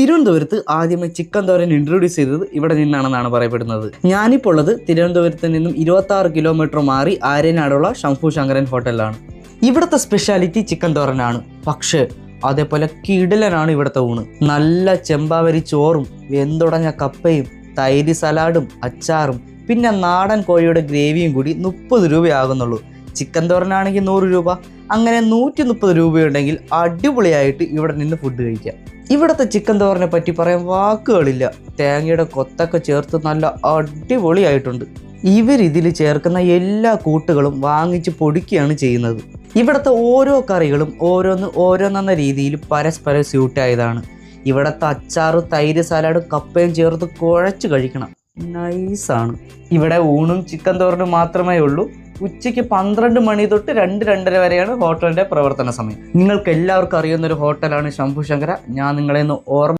തിരുവനന്തപുരത്ത് ആദ്യമായി ചിക്കൻ തോരൻ ഇൻട്രൊഡ്യൂസ് ചെയ്തത് ഇവിടെ നിന്നാണെന്നാണ് പറയപ്പെടുന്നത്. ഞാനിപ്പോൾ ഉള്ളത് തിരുവനന്തപുരത്ത് നിന്നും ഇരുപത്തി ആറ് കിലോമീറ്റർ മാറി ആര്യനാടുള്ള ശംഭു ശങ്കരൻ ഹോട്ടലിലാണ് ഇവിടുത്തെ സ്പെഷ്യാലിറ്റി ചിക്കൻ തോരനാണ് പക്ഷേ അതേപോലെ കിടിലനാണ് ഇവിടുത്തെ ഊണ്. നല്ല ചെമ്പാവരി ചോറും വെന്തുടഞ്ഞ കപ്പയും തൈര് സലാഡും അച്ചാറും പിന്നെ നാടൻ കോഴിയുടെ ഗ്രേവിയും കൂടി മുപ്പത് രൂപയാകുന്നുള്ളൂ ചിക്കൻ തോരനാണെങ്കിൽ നൂറ് രൂപ. അങ്ങനെ നൂറ്റി മുപ്പത് രൂപയുണ്ടെങ്കിൽ അടിപൊളിയായിട്ട് ഇവിടെ നിന്ന് ഫുഡ് കഴിക്കാം. ഇവിടുത്തെ ചിക്കൻ തോറിനെ പറ്റി പറയാൻ വാക്കുകളില്ല. തേങ്ങയുടെ കൊത്തൊക്കെ ചേർത്ത് നല്ല അടിപൊളിയായിട്ടുണ്ട്. ഇവരിതിൽ ചേർക്കുന്ന എല്ലാ കൂട്ടുകളും വാങ്ങിച്ച് പൊടിക്കുകയാണ് ചെയ്യുന്നത്. ഇവിടുത്തെ ഓരോ കറികളും ഓരോന്ന് ഓരോന്നെന്ന രീതിയിൽ പരസ്പരം സ്യൂട്ടായതാണ് ഇവിടുത്തെ അച്ചാറ് തൈര് സലാഡ് കപ്പയും ചേർത്ത് കുഴച്ച് കഴിക്കണം. നൈസാണ് ഇവിടെ ഊണും ചിക്കൻ തോരനും മാത്രമേ ഉള്ളൂ. ഉച്ചയ്ക്ക് പന്ത്രണ്ട് മണി തൊട്ട് രണ്ട് രണ്ടര വരെയാണ് ഹോട്ടലിന്റെ പ്രവർത്തന സമയം. നിങ്ങൾക്ക് എല്ലാവർക്കും അറിയുന്ന ഒരു ഹോട്ടലാണ് ശംഭു ശങ്കര ഞാൻ നിങ്ങളെ ഒന്ന് ഓർമ്മ